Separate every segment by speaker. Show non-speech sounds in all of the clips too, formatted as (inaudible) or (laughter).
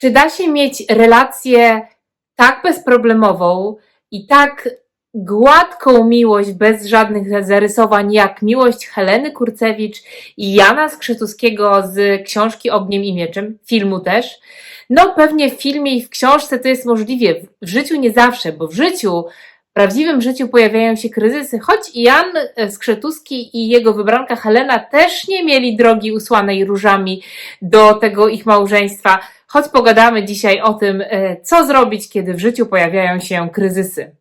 Speaker 1: Czy da się mieć relację tak bezproblemową i tak gładką miłość bez żadnych zarysowań, jak miłość Heleny Kurcewicz i Jana Skrzytuskiego z książki Ogniem i Mieczem, filmu też? No pewnie w filmie i w książce to jest możliwe, w życiu nie zawsze, bo w życiu w prawdziwym życiu pojawiają się kryzysy, choć Jan Skrzetuski i jego wybranka Helena też nie mieli drogi usłanej różami do tego ich małżeństwa. Choć pogadamy dzisiaj o tym, e, co zrobić, kiedy w życiu pojawiają się kryzysy.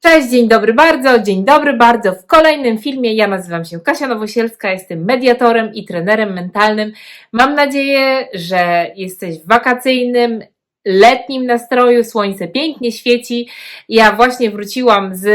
Speaker 1: Cześć, dzień dobry bardzo, dzień dobry bardzo. W kolejnym filmie ja nazywam się Kasia Nowosielska, jestem mediatorem i trenerem mentalnym. Mam nadzieję, że jesteś w wakacyjnym, letnim nastroju, słońce pięknie świeci. Ja właśnie wróciłam z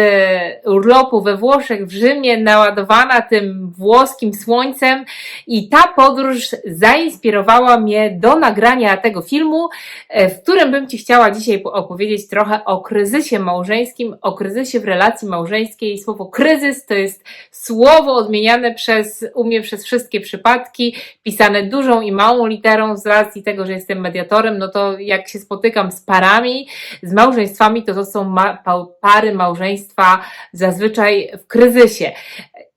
Speaker 1: urlopu we Włoszech, w Rzymie, naładowana tym włoskim słońcem i ta podróż zainspirowała mnie do nagrania tego filmu, e, w którym bym Ci chciała dzisiaj opowiedzieć trochę o kryzysie małżeńskim, o kryzysie w relacji małżeńskiej. Słowo kryzys to jest słowo odmieniane przez, u mnie przez wszystkie przypadki, pisane dużą i małą literą z racji tego, że jestem mediatorem, no to jak się spotykam z parami, z małżeństwami, to to są ma pary małżeństwa zazwyczaj w kryzysie.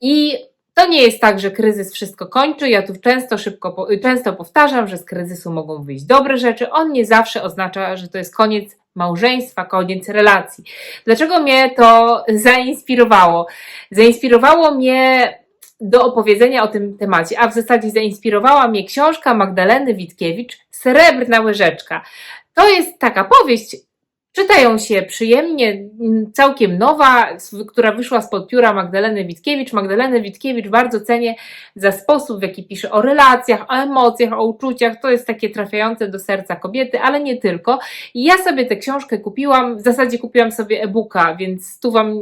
Speaker 1: I to nie jest tak, że kryzys wszystko kończy. Ja tu często szybko, często powtarzam, że z kryzysu mogą wyjść dobre rzeczy. On nie zawsze oznacza, że to jest koniec małżeństwa, koniec relacji. Dlaczego mnie to (laughs) zainspirowało? Zainspirowało mnie do opowiedzenia o tym temacie, a w zasadzie zainspirowała mnie książka Magdaleny Witkiewicz Srebrna łyżeczka. To jest taka powieść, czytają się przyjemnie, całkiem nowa, która wyszła spod pióra Magdaleny Witkiewicz. Magdalenę Witkiewicz bardzo cenię za sposób, w jaki pisze o relacjach, o emocjach, o uczuciach. To jest takie trafiające do serca kobiety, ale nie tylko. I ja sobie tę książkę kupiłam, w zasadzie kupiłam sobie e-booka, więc tu Wam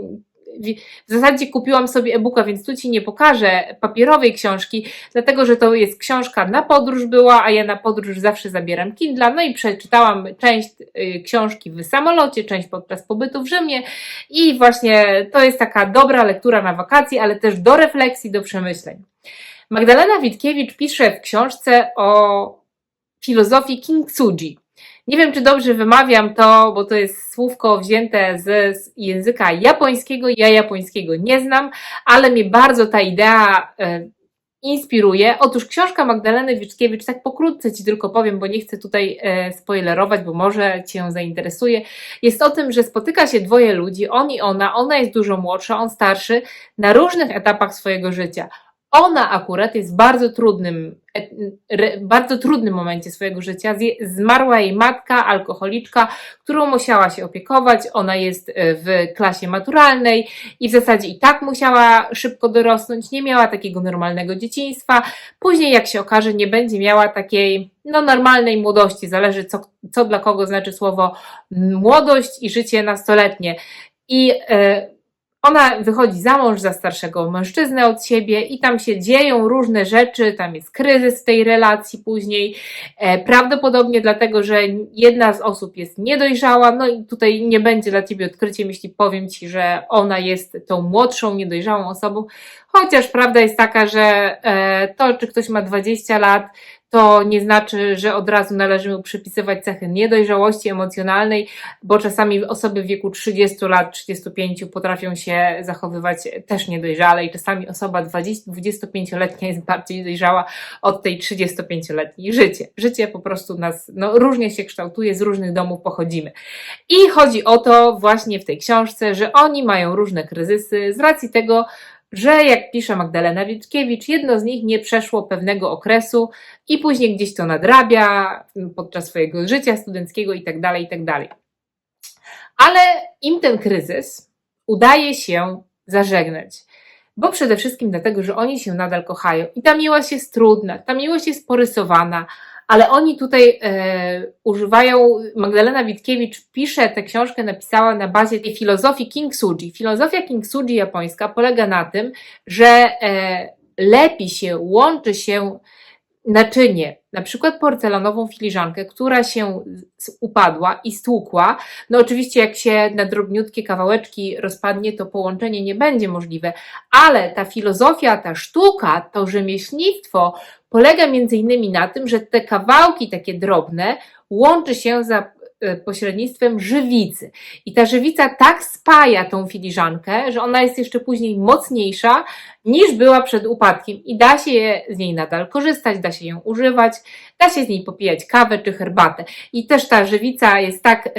Speaker 1: w zasadzie kupiłam sobie e-booka, więc tu Ci nie pokażę papierowej książki, dlatego że to jest książka na podróż była, a ja na podróż zawsze zabieram Kindle, no i przeczytałam część y, książki w samolocie, część podczas pobytu w Rzymie i właśnie to jest taka dobra lektura na wakacje, ale też do refleksji, do przemyśleń. Magdalena Witkiewicz pisze w książce o filozofii Kintsugi. Nie wiem, czy dobrze wymawiam to, bo to jest słówko wzięte z, języka japońskiego. Ja japońskiego nie znam, ale mnie bardzo ta idea e, inspiruje. Otóż książka Magdaleny Wiczkiewicz, tak pokrótce Ci tylko powiem, bo nie chcę tutaj e, spoilerować, bo może Cię zainteresuje, jest o tym, że spotyka się dwoje ludzi, on i ona, ona jest dużo młodsza, on starszy, na różnych etapach swojego życia. Ona akurat jest w bardzo trudnym, bardzo trudnym momencie swojego życia. Zmarła jej matka, alkoholiczka, którą musiała się opiekować. Ona jest e, w klasie maturalnej i w zasadzie i tak musiała szybko dorosnąć. Nie miała takiego normalnego dzieciństwa. Później, jak się okaże, nie będzie miała takiej no, normalnej młodości. Zależy, co, co dla kogo znaczy słowo młodość i życie nastoletnie. I e, ona wychodzi za mąż za starszego mężczyznę od siebie i tam się dzieją różne rzeczy, tam jest kryzys w tej relacji później. E, prawdopodobnie dlatego, że jedna z osób jest niedojrzała, no i tutaj nie będzie dla ciebie odkryciem, jeśli powiem ci, że ona jest tą młodszą, niedojrzałą osobą, chociaż prawda jest taka, że e, to, czy ktoś ma 20 lat, to nie znaczy, że od razu należy mu przypisywać cechy niedojrzałości emocjonalnej, bo czasami osoby w wieku 30 lat, 35 potrafią się zachowywać też niedojrzale i czasami osoba 25-letnia jest bardziej dojrzała od tej 35-letniej. Życie. Życie po prostu nas no, różnie się kształtuje, z różnych domów pochodzimy. I chodzi o to właśnie w tej książce, że oni mają różne kryzysy z racji tego, że jak pisze Magdalena Witkiewicz, jedno z nich nie przeszło pewnego okresu i później gdzieś to nadrabia podczas swojego życia studenckiego i tak dalej, i tak. Ale im ten kryzys udaje się zażegnać. Bo przede wszystkim dlatego, że oni się nadal kochają. I ta miłość jest trudna, ta miłość jest porysowana, ale oni tutaj e, używają, Magdalena Witkiewicz pisze tę książkę, napisała na bazie tej filozofii Kintsugi. Filozofia Kintsugi japońska polega na tym, że e, lepi się, łączy się naczynie, na przykład porcelanową filiżankę, która się upadła i stłukła, no oczywiście jak się na drobniutkie kawałeczki rozpadnie, to połączenie nie będzie możliwe, ale ta filozofia, ta sztuka, to rzemieślnictwo polega między innymi na tym, że te kawałki takie drobne łączy się za pośrednictwem żywicy. I ta żywica tak spaja tą filiżankę, że ona jest jeszcze później mocniejsza niż była przed upadkiem i da się z niej nadal korzystać, da się ją używać, da się z niej popijać kawę czy herbatę. I też ta żywica jest tak e,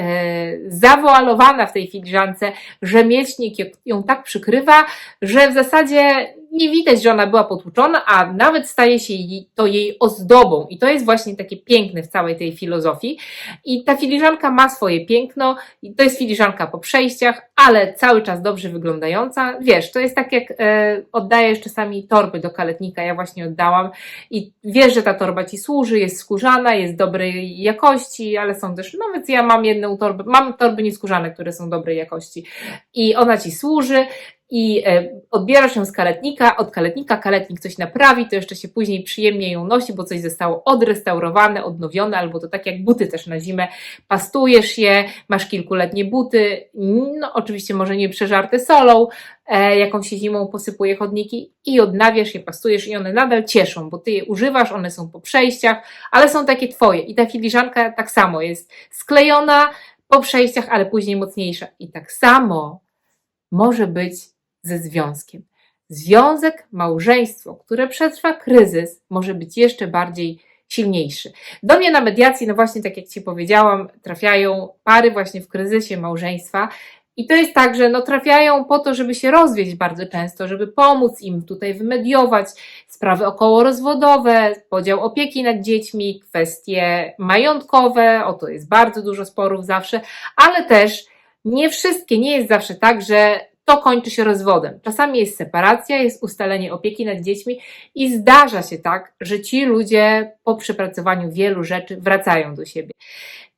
Speaker 1: zawoalowana w tej filiżance, rzemieślnik ją tak przykrywa, że w zasadzie nie widać, że ona była potłuczona, a nawet staje się to jej ozdobą. I to jest właśnie takie piękne w całej tej filozofii. I ta filiżanka ma swoje piękno, i to jest filiżanka po przejściach, ale cały czas dobrze wyglądająca. Wiesz, to jest tak jak e, oddajesz czasami torby do kaletnika, ja właśnie oddałam i wiesz, że ta torba ci służy, jest skórzana, jest dobrej jakości, ale są też, nawet ja mam jedną torbę, mam torby nieskórzane, które są dobrej jakości i ona ci służy, i e, odbierasz ją z kaletnika, od kaletnika kaletnik coś naprawi, to jeszcze się później przyjemnie ją nosi, bo coś zostało odrestaurowane, odnowione, albo to tak jak buty też na zimę, pastujesz je, masz kilkuletnie buty, no oczywiście może nie przeżarte solą, e, jaką się zimą posypuje chodniki i odnawiasz je, pastujesz i one nadal cieszą, bo ty je używasz, one są po przejściach, ale są takie twoje. I ta filiżanka tak samo jest sklejona po przejściach, ale później mocniejsza. I tak samo może być ze związkiem. Związek, małżeństwo, które przetrwa kryzys, może być jeszcze bardziej silniejszy. Do mnie na mediacji, no właśnie tak jak Ci powiedziałam, trafiają pary właśnie w kryzysie małżeństwa. I to jest tak, że no trafiają po to, żeby się rozwieść bardzo często, żeby pomóc im tutaj wymediować sprawy okołorozwodowe, podział opieki nad dziećmi, kwestie majątkowe, o to jest bardzo dużo sporów zawsze, ale też nie wszystkie, nie jest zawsze tak, że to kończy się rozwodem. Czasami jest separacja, jest ustalenie opieki nad dziećmi i zdarza się tak, że ci ludzie po przepracowaniu wielu rzeczy wracają do siebie.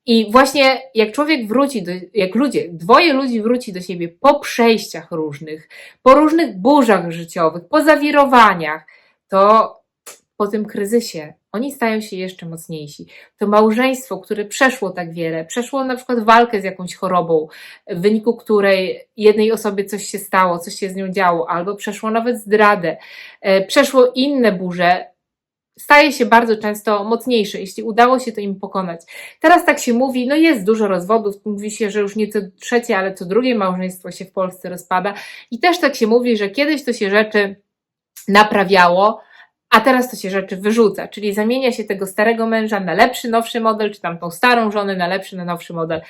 Speaker 1: I właśnie jak człowiek wróci, do, jak ludzie, dwoje ludzi wróci do siebie po przejściach różnych, po różnych burzach życiowych, po zawirowaniach, to po tym kryzysie oni stają się jeszcze mocniejsi. To małżeństwo, które przeszło tak wiele, przeszło na przykład walkę z jakąś chorobą, w wyniku której jednej osobie coś się stało, coś się z nią działo, albo przeszło nawet zdradę, e, przeszło inne burze, staje się bardzo często mocniejsze, jeśli udało się to im pokonać. Teraz tak się mówi, no jest dużo rozwodów, mówi się, że już nie co trzecie, ale co drugie małżeństwo się w Polsce rozpada i też tak się mówi, że kiedyś to się rzeczy naprawiało, a teraz to się rzeczy wyrzuca, czyli zamienia się tego starego męża na lepszy, nowszy model, czy tam tą starą żonę na lepszy, na nowszy model.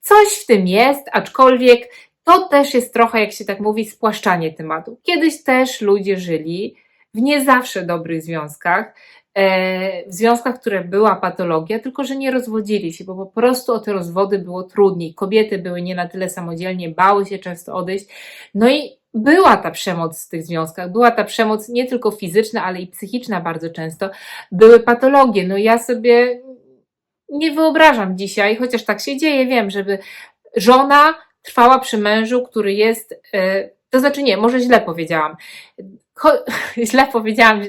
Speaker 1: Coś w tym jest, aczkolwiek to też jest trochę, jak się tak mówi, spłaszczanie tematu. Kiedyś też ludzie żyli w nie zawsze dobrych związkach, w związkach, które była patologia, tylko że nie rozwodzili się, bo po prostu o te rozwody było trudniej. Kobiety były nie na tyle samodzielnie, bały się często odejść. No i była ta przemoc w tych związkach, była ta przemoc nie tylko fizyczna, ale i psychiczna bardzo często. Były patologie. No ja sobie nie wyobrażam dzisiaj, chociaż tak się dzieje, wiem, żeby żona trwała przy mężu, który jest, e, to znaczy nie, może źle powiedziałam. (laughs) Źle powiedziałam,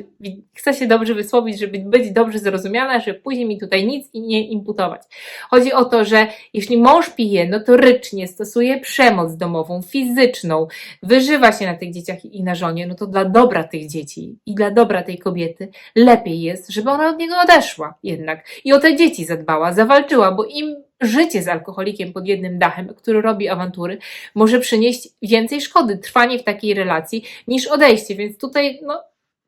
Speaker 1: chcę się dobrze wysłowić, żeby być dobrze zrozumiana, żeby później mi tutaj nic i nie imputować. Chodzi o to, że jeśli mąż pije, no to rycznie stosuje przemoc domową, fizyczną, wyżywa się na tych dzieciach i na żonie, no to dla dobra tych dzieci i dla dobra tej kobiety lepiej jest, żeby ona od niego odeszła jednak i o te dzieci zadbała, zawalczyła, bo im życie z alkoholikiem pod jednym dachem, który robi awantury, może przynieść więcej szkody, trwanie w takiej relacji, niż odejście, więc tutaj no,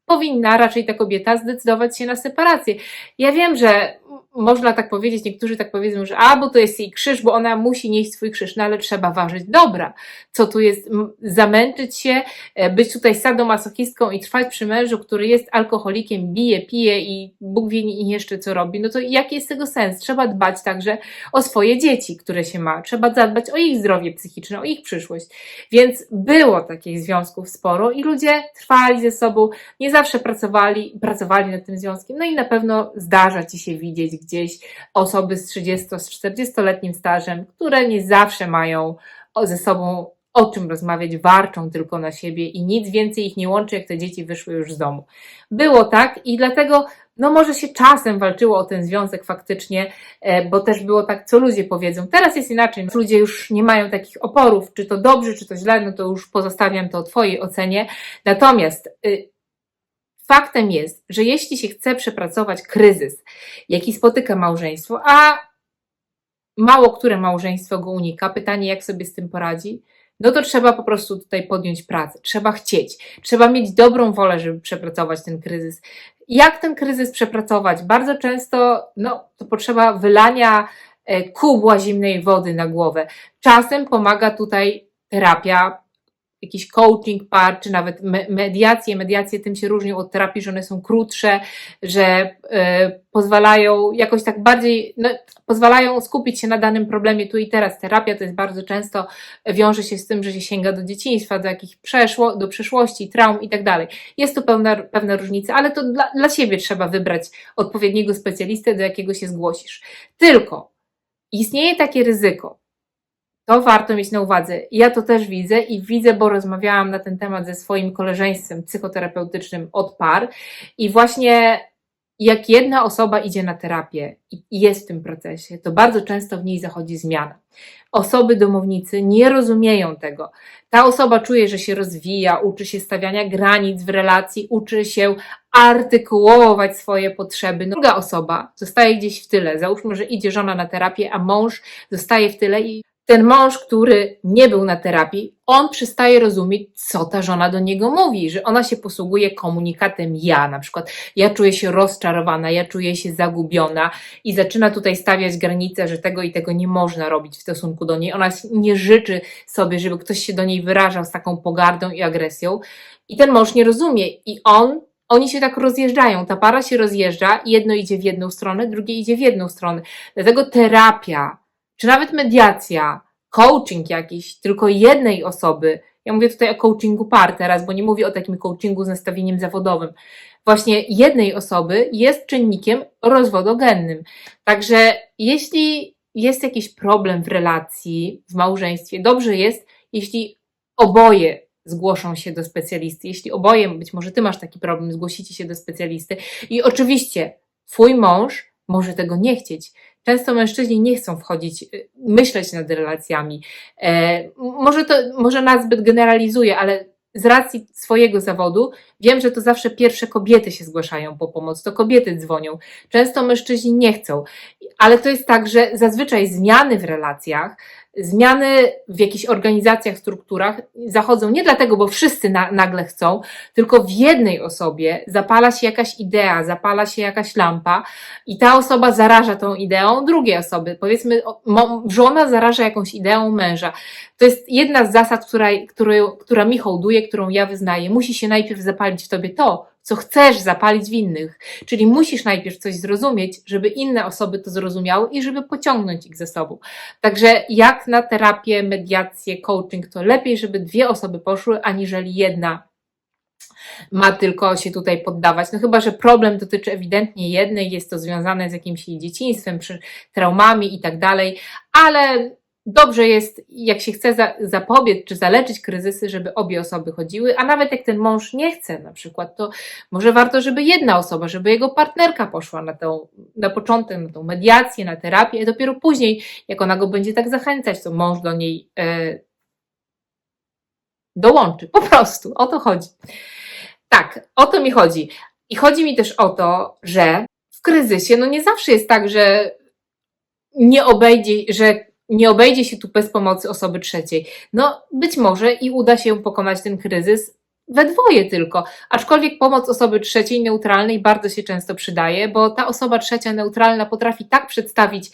Speaker 1: powinna raczej ta kobieta zdecydować się na separację. Ja wiem, że można tak powiedzieć, niektórzy tak powiedzą, że a, bo to jest jej krzyż, bo ona musi nieść swój krzyż, no ale trzeba ważyć dobra. Co tu jest, zamęczyć się, e, być tutaj sadomasochistką i trwać przy mężu, który jest alkoholikiem, bije, pije i Bóg wie i jeszcze co robi, no to jaki jest tego sens? Trzeba dbać także o swoje dzieci, które się ma. Trzeba zadbać o ich zdrowie psychiczne, o ich przyszłość. Więc było takich związków sporo i ludzie trwali ze sobą, nie zawsze pracowali, pracowali nad tym związkiem. No i na pewno zdarza ci się widzieć gdzieś osoby z 30, z 40-letnim stażem, które nie zawsze mają o- ze sobą o czym rozmawiać, warczą tylko na siebie i nic więcej ich nie łączy, jak te dzieci wyszły już z domu. Było tak i dlatego, no może się czasem walczyło o ten związek faktycznie, e, bo też było tak, co ludzie powiedzą. Teraz jest inaczej. Ludzie już nie mają takich oporów, czy to dobrze, czy to źle, no to już pozostawiam to Twojej ocenie. Natomiast y, faktem jest, że jeśli się chce przepracować kryzys, jaki spotyka małżeństwo, a mało które małżeństwo go unika, pytanie, jak sobie z tym poradzi, no to trzeba po prostu tutaj podjąć pracę, trzeba chcieć, trzeba mieć dobrą wolę, żeby przepracować ten kryzys. Jak ten kryzys przepracować? Bardzo często, no, to potrzeba wylania e, kubła zimnej wody na głowę. Czasem pomaga tutaj terapia, jakiś coaching par, czy nawet me- mediacje. Mediacje tym się różnią od terapii, że one są krótsze, że e, pozwalają jakoś tak bardziej, no, pozwalają skupić się na danym problemie tu i teraz. Terapia to jest bardzo często wiąże się z tym, że się sięga do dzieciństwa, do jakichś przeszło, do przeszłości, traum i tak dalej. Jest tu pewna, pewna różnica, ale to dla, dla siebie trzeba wybrać odpowiedniego specjalistę, do jakiego się zgłosisz. Tylko istnieje takie ryzyko, to warto mieć na uwadze. Ja to też widzę i widzę, bo rozmawiałam na ten temat ze swoim koleżeństwem psychoterapeutycznym od par i właśnie jak jedna osoba idzie na terapię i jest w tym procesie, to bardzo często w niej zachodzi zmiana. Osoby domownicy nie rozumieją tego. Ta osoba czuje, że się rozwija, uczy się stawiania granic w relacji, uczy się artykułować swoje potrzeby. Druga osoba zostaje gdzieś w tyle. Załóżmy, że idzie żona na terapię, a mąż zostaje w tyle i ten mąż, który nie był na terapii, on przestaje rozumieć, co ta żona do niego mówi, że ona się posługuje komunikatem ja, na przykład ja czuję się rozczarowana, ja czuję się zagubiona i zaczyna tutaj stawiać granice, że tego i tego nie można robić w stosunku do niej. Ona nie życzy sobie, żeby ktoś się do niej wyrażał z taką pogardą i agresją i ten mąż nie rozumie i on oni się tak rozjeżdżają, ta para się rozjeżdża, jedno idzie w jedną stronę, drugie idzie w jedną stronę. Dlatego terapia, czy nawet mediacja, coaching jakiś tylko jednej osoby, ja mówię tutaj o coachingu par teraz, bo nie mówię o takim coachingu z nastawieniem zawodowym, właśnie jednej osoby jest czynnikiem rozwodogennym. Także jeśli jest jakiś problem w relacji, w małżeństwie, dobrze jest, jeśli oboje zgłoszą się do specjalisty, jeśli oboje, być może ty masz taki problem, zgłosicie się do specjalisty. I oczywiście twój mąż może tego nie chcieć, Często mężczyźni nie chcą wchodzić, y, myśleć nad relacjami. E, może to, może nazbyt generalizuję, ale z racji swojego zawodu wiem, że to zawsze pierwsze kobiety się zgłaszają po pomoc, to kobiety dzwonią. Często mężczyźni nie chcą, ale to jest tak, że zazwyczaj zmiany w relacjach zmiany w jakichś organizacjach, strukturach zachodzą nie dlatego, bo wszyscy na, nagle chcą, tylko w jednej osobie zapala się jakaś idea, zapala się jakaś lampa i ta osoba zaraża tą ideą drugiej osoby. Powiedzmy, żona zaraża jakąś ideą męża. To jest jedna z zasad, która, która, która mi hołduje, którą ja wyznaję. Musi się najpierw zapalić w tobie to, co chcesz zapalić w innych. Czyli musisz najpierw coś zrozumieć, żeby inne osoby to zrozumiały i żeby pociągnąć ich ze sobą. Także jak na terapię, mediację, coaching, to lepiej, żeby dwie osoby poszły, aniżeli jedna ma tylko się tutaj poddawać. No chyba, że problem dotyczy ewidentnie jednej, jest to związane z jakimś dzieciństwem, traumami i tak dalej, ale dobrze jest, jak się chce za, zapobiec czy zaleczyć kryzysy, żeby obie osoby chodziły, a nawet jak ten mąż nie chce na przykład, to może warto, żeby jedna osoba, żeby jego partnerka poszła na, tą, na początek, na tą mediację, na terapię, a dopiero później, jak ona go będzie tak zachęcać, to mąż do niej e, dołączy. Po prostu, o to chodzi. Tak, o to mi chodzi. I chodzi mi też o to, że w kryzysie, no nie zawsze jest tak, że nie obejdzie, że nie obejdzie się tu bez pomocy osoby trzeciej. No, być może i uda się pokonać ten kryzys we dwoje tylko. Aczkolwiek pomoc osoby trzeciej, neutralnej, bardzo się często przydaje, bo ta osoba trzecia, neutralna potrafi tak przedstawić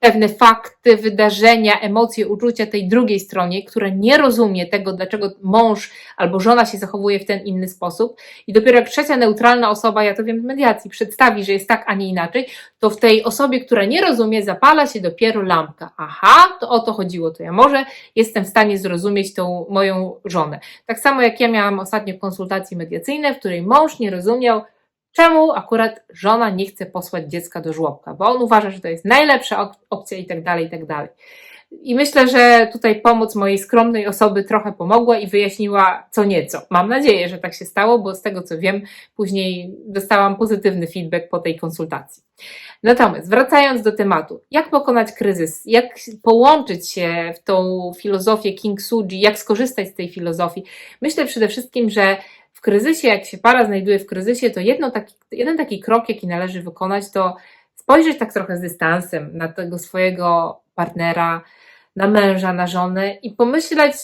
Speaker 1: pewne fakty, wydarzenia, emocje, uczucia tej drugiej stronie, która nie rozumie tego, dlaczego mąż albo żona się zachowuje w ten inny sposób. I dopiero jak trzecia neutralna osoba, ja to wiem z mediacji, przedstawi, że jest tak, a nie inaczej, to w tej osobie, która nie rozumie, zapala się dopiero lampka. Aha, to o to chodziło, to ja może jestem w stanie zrozumieć tą moją żonę. Tak samo jak ja miałam ostatnio konsultacje mediacyjne, w której mąż nie rozumiał, czemu akurat żona nie chce posłać dziecka do żłobka, bo on uważa, że to jest najlepsza op opcja i tak dalej, i tak dalej. I myślę, że tutaj pomoc mojej skromnej osoby trochę pomogła i wyjaśniła co nieco. Mam nadzieję, że tak się stało, bo z tego co wiem, później dostałam pozytywny feedback po tej konsultacji. Natomiast wracając do tematu, jak pokonać kryzys, jak połączyć się w tą filozofię King Suji, jak skorzystać z tej filozofii, myślę przede wszystkim, że w kryzysie, jak się para znajduje w kryzysie, to jedno taki, jeden taki krok, jaki należy wykonać, to spojrzeć tak trochę z dystansem na tego swojego partnera, na męża, na żonę i pomyśleć,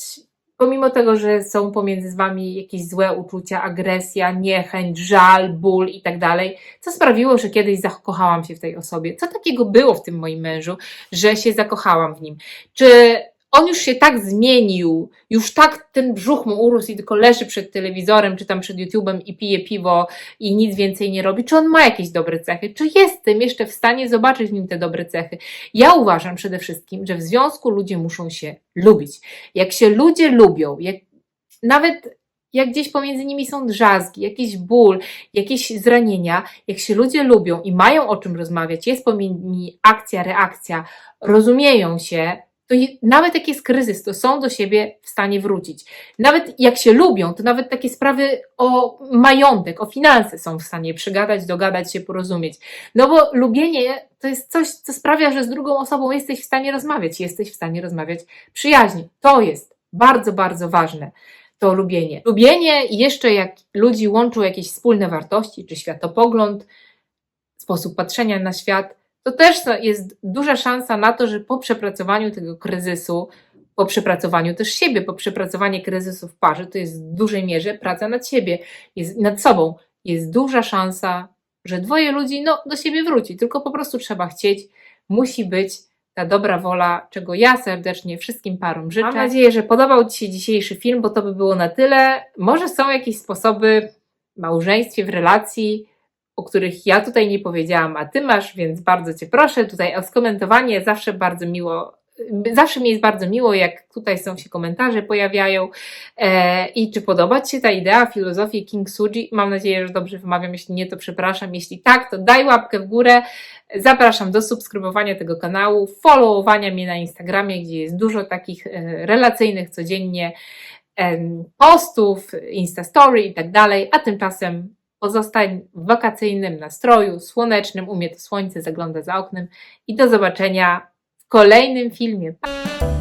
Speaker 1: pomimo tego, że są pomiędzy wami jakieś złe uczucia, agresja, niechęć, żal, ból i tak dalej, co sprawiło, że kiedyś zakochałam się w tej osobie? Co takiego było w tym moim mężu, że się zakochałam w nim? Czy on już się tak zmienił, już tak ten brzuch mu urósł i tylko leży przed telewizorem, czy tam przed YouTube'em i pije piwo i nic więcej nie robi? Czy on ma jakieś dobre cechy? Czy jestem jeszcze w stanie zobaczyć w nim te dobre cechy? Ja uważam przede wszystkim, że w związku ludzie muszą się lubić. Jak się ludzie lubią, jak nawet jak gdzieś pomiędzy nimi są drzazgi, jakiś ból, jakieś zranienia, jak się ludzie lubią i mają o czym rozmawiać, jest pomiędzy nimi akcja, reakcja, rozumieją się, to nawet jak jest kryzys, to są do siebie w stanie wrócić. Nawet jak się lubią, to nawet takie sprawy o majątek, o finanse są w stanie przygadać, dogadać się, porozumieć. No bo lubienie to jest coś, co sprawia, że z drugą osobą jesteś w stanie rozmawiać, jesteś w stanie rozmawiać przyjaźnie. To jest bardzo, bardzo ważne to lubienie. Lubienie jeszcze jak ludzi łączą jakieś wspólne wartości, czy światopogląd, sposób patrzenia na świat, to też jest duża szansa na to, że po przepracowaniu tego kryzysu, po przepracowaniu też siebie, po przepracowaniu kryzysu w parze, to jest w dużej mierze praca nad siebie, jest nad sobą. Jest duża szansa, że dwoje ludzi no, do siebie wróci, tylko po prostu trzeba chcieć, musi być ta dobra wola, czego ja serdecznie wszystkim parom życzę. Mam nadzieję, że podobał Ci się dzisiejszy film, bo to by było na tyle. Może są jakieś sposoby w małżeństwie, w relacji, o których ja tutaj nie powiedziałam, a Ty masz, więc bardzo Cię proszę tutaj o skomentowanie. Zawsze bardzo miło, zawsze mi jest bardzo miło, jak tutaj są się komentarze pojawiają. E, I czy podoba Ci się ta idea, filozofii King Suji? Mam nadzieję, że dobrze wymawiam. Jeśli nie, to przepraszam. Jeśli tak, to daj łapkę w górę. Zapraszam do subskrybowania tego kanału, followowania mnie na Instagramie, gdzie jest dużo takich e, relacyjnych codziennie em, postów, Instastory i tak dalej. A tymczasem pozostań w wakacyjnym nastroju, słonecznym, u mnie to słońce zagląda za oknem i do zobaczenia w kolejnym filmie. Pa!